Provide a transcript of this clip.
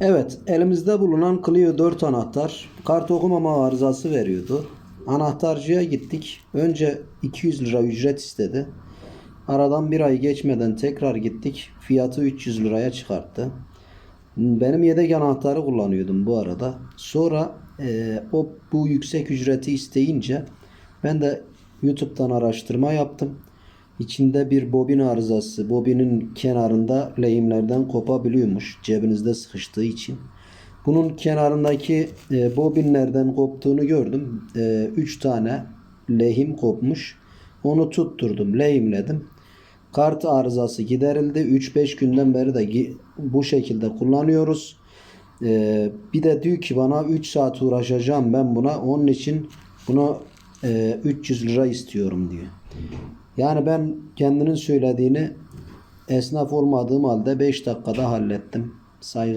Evet, elimizde bulunan Clio 4 anahtar kart okumama arızası veriyordu. Anahtarcıya gittik. Önce 200 lira ücret istedi. Aradan bir ay geçmeden tekrar gittik. Fiyatı 300 liraya çıkarttı. Benim yedek anahtarı kullanıyordum bu arada. Sonra e, o bu yüksek ücreti isteyince ben de YouTube'dan araştırma yaptım. İçinde bir bobin arızası, bobinin kenarında lehimlerden kopabiliyormuş cebinizde sıkıştığı için. Bunun kenarındaki e, bobinlerden koptuğunu gördüm. 3 tane lehim kopmuş. Onu tutturdum, lehimledim. Kart arızası giderildi. 3-5 günden beri de bu şekilde kullanıyoruz. E, bir de diyor ki bana 3 saat uğraşacağım ben buna. Onun için buna e, 300 lira istiyorum diyor. Yani ben kendinin söylediğini esnaf olmadığım halde 5 dakikada hallettim. Saygı